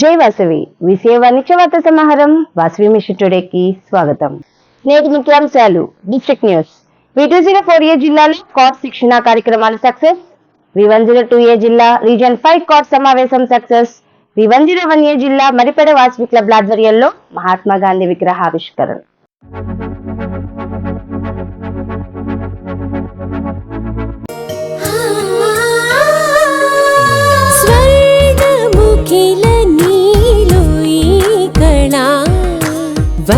జై వాసవి. విషయ వాణిజ్య వార్త సమాహారం వాసవి మిషన్ టుడేకి స్వాగతం. నేటి ముఖ్యాంశాలు district news. V two zero four A జిల్లాలో కార్డ్ శిక్షణ కార్యక్రమాలు success. V one zero two A జిల్లా రీజన్ ఫైవ్ కార్డ్ సమావేశం success. V one zero one A జిల్లా మరిపెడ వాసవి క్లబ్ ఆధ్వర్యంలో మహాత్మా గాంధీ విగ్రహావిష్కరణ.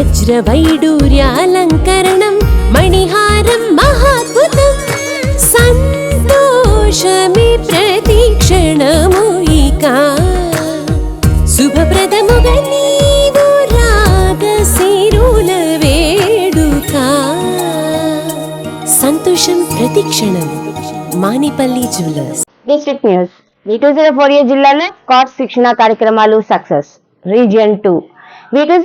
వజ్రవైడూర్యాలంకరణం మణిహారం మహాద్భుతం సంతోషమి ప్రతిక్షణము ఇక. శుభప్రదముగా నీవు రాగశిరుల వేడుక. సంతోషం ప్రతిక్షణం Manipalli jewellers. District news. V two zero four A జిల్లాలో కార్డ్ శిక్షణ కార్యక్రమాలు success. Region two. V two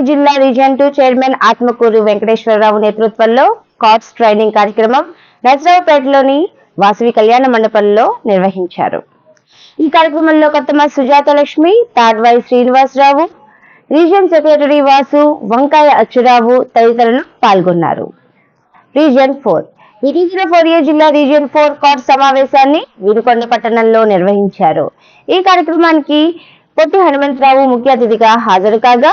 జిల్లా region two chairman Atmakuru Venkateswararao నేతృత్వంలో కార్ప్స్ ట్రైనింగ్ కార్యక్రమం నరసరావుపేటలోని వాసవి కళ్యాణ మండపంలో నిర్వహించారు. ఈ కార్యక్రమంలో కొత్తమ సుజాత లక్ష్మి తాడ్వాయి శ్రీనివాసరావు రీజియన్ సెక్రటరీ వాసు వంకాయ అచ్చురావు తదితరులు పాల్గొన్నారు. Region four. ఇటీజల ఫోర్ జిల్లా రీజియన్ ఫోర్ కార్డ్ సమావేశాన్ని వీరుకొండ పట్టణంలో నిర్వహించారు. ఈ కార్యక్రమానికి పొట్టి హనుమంతరావు ముఖ్య అతిథిగా హాజరు కాగా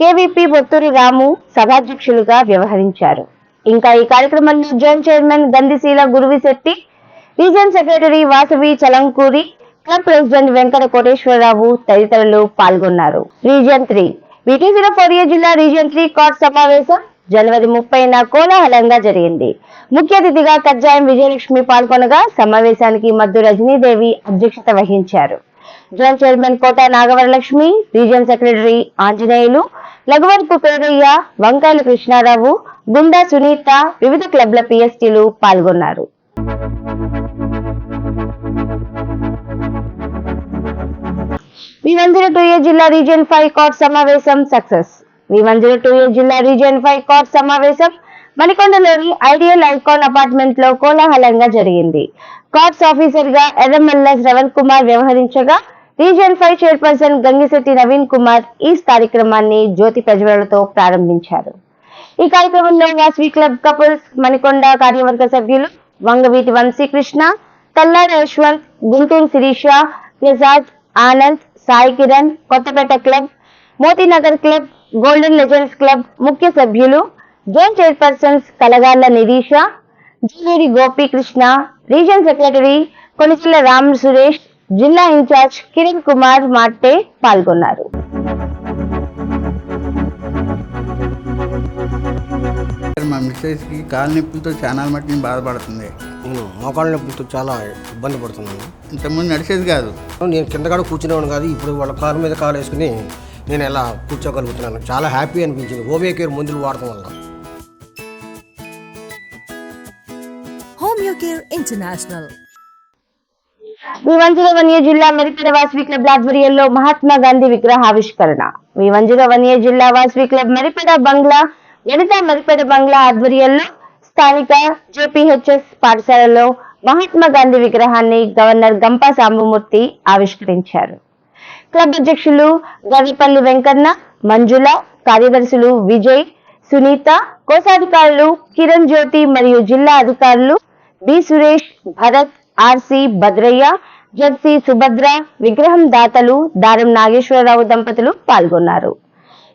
కేవీపీ పొత్తూరి రాము సభాధ్యక్షులుగా వ్యవహరించారు. ఇంకా ఈ కార్యక్రమంలో joint chairman Gandhisheela Guruvisetti region secretary Vasavi Chalankuri club president Venkata Koteswararao తదితరులు పాల్గొన్నారు. రీజన్ త్రీ విజయనగరం ఫోరియా జిల్లా రీజన్ త్రీ కార్డ్ సమావేశం జనవరి ముప్పైన కోలాహలంగా జరిగింది. ముఖ్య అతిథిగా కజ్జాయం విజయలక్ష్మి పాల్గొనగా సమావేశానికి మద్దు రజనీదేవి అధ్యక్షత వహించారు. Joint chairman Kota Nagavaralakshmi region secretary Anjaneyulu Laghuvarpu Perayya Vankayala Krishnarao Gunda Sunitha వివిధ క్లబ్ల పిఎస్టీలు పాల్గొన్నారు. V one zero two A జిల్లా రీజియన్ ఫైవ్ కోర్ట్ సమావేశం success. V one zero two A జిల్లా రీజియన్ ఫైవ్ కోర్ట్ సమావేశం మణికొండలోని ఐడియల్ ఐకాన్ అపార్ట్మెంట్లో కోలాహలంగా జరిగింది. కార్డ్స్ ఆఫీసర్గా Erramalla Shravan Kumar వ్యవహరించగా region five chairperson Gangisetti Naveen Kumar ఈ కార్యక్రమాన్ని జ్యోతి ప్రజ్వలతో ప్రారంభించారు. ఈ కార్యక్రమంలో వాసవి క్లబ్ కపుల్స్ మణికొండ కార్యవర్గ సభ్యులు Vangaveeti Vamsikrishna Kallada Yashwant Guntur Sirisha Prasad Anand Sai Kiran Kothapet club Motinagar club golden legends club ముఖ్య సభ్యులు zone chairpersons Kalagalla Nirisha Juluri Gopikrishna region secretary Konichilla Ram Suresh జిల్లా ఇన్ఛార్జ్ కిరణ్ కుమార్ మార్టే పాల్గొన్నారు. మా మిస్సెస్కి కాలు నొప్పులతో చాలా మట్టి నేను బాధపడుతుంది నేను మోకాళ్ళ నొప్పులతో చాలా ఇబ్బంది పడుతున్నాను. ఇంతకుముందు నడిచేది కాదు. నేను కింద కూడా కూర్చునేవాడు కాదు ఇప్పుడు వాళ్ళ కారు మీద కాలు వేసుకుని నేను ఎలా కూర్చోగలుగుతున్నాను. చాలా హ్యాపీ అనిపించింది హోమియో కేర్ మందులు వాడటం వల్ల. Homeocare International. వివంజుల వన్య జిల్లా మెరిపేట వాసవి క్లబ్ ఆధ్వర్యంలో మహాత్మా గాంధీ విగ్రహావిష్కరణ. వివంజుల వన్య జిల్లా వాసవి క్లబ్ మెరిపేట బంగ్లా వనిత మెరిపేట బంగ్లా ఆధ్వర్యంలో స్థానిక జేపీహెచ్ఎస్ పాఠశాలలో మహాత్మా గాంధీ విగ్రహాన్ని గవర్నర్ గంపా సాంబమూర్తి ఆవిష్కరించారు. క్లబ్ అధ్యక్షులు గర్రిపల్లి వెంకన్న మంజుల కార్యదర్శులు విజయ్ సునీత కోశాధికారులు కిరణ్ జ్యోతి మరియు జిల్లా అధికారులు B Suresh Bharat R C Bhadrayya Z C Subhadra విగ్రహం దాతలు దారం నాగేశ్వరరావు దంపతులు పాల్గొన్నారు.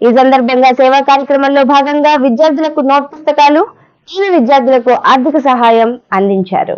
ఈ సందర్భంగా సేవా కార్యక్రమంలో భాగంగా విద్యార్థులకు నోట్ పుస్తకాలు ఈమె విద్యార్థులకు ఆర్థిక సహాయం అందించారు.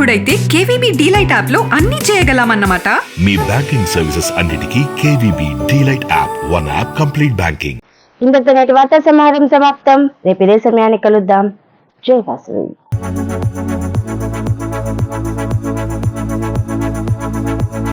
అప్పుడైతే కేవీబీ డీలైట్ యాప్లో అన్ని చేయగలమన్నమాట. మీ బ్యాంకింగ్ సర్వీసెస్ అన్నిటికీ KVB DLite app one app complete banking. ఇంతటితో నేటి వార్తా సమాహారం సమాప్తం. రేపు ఇదే సమయానికి కలుద్దాం. జై వాసవి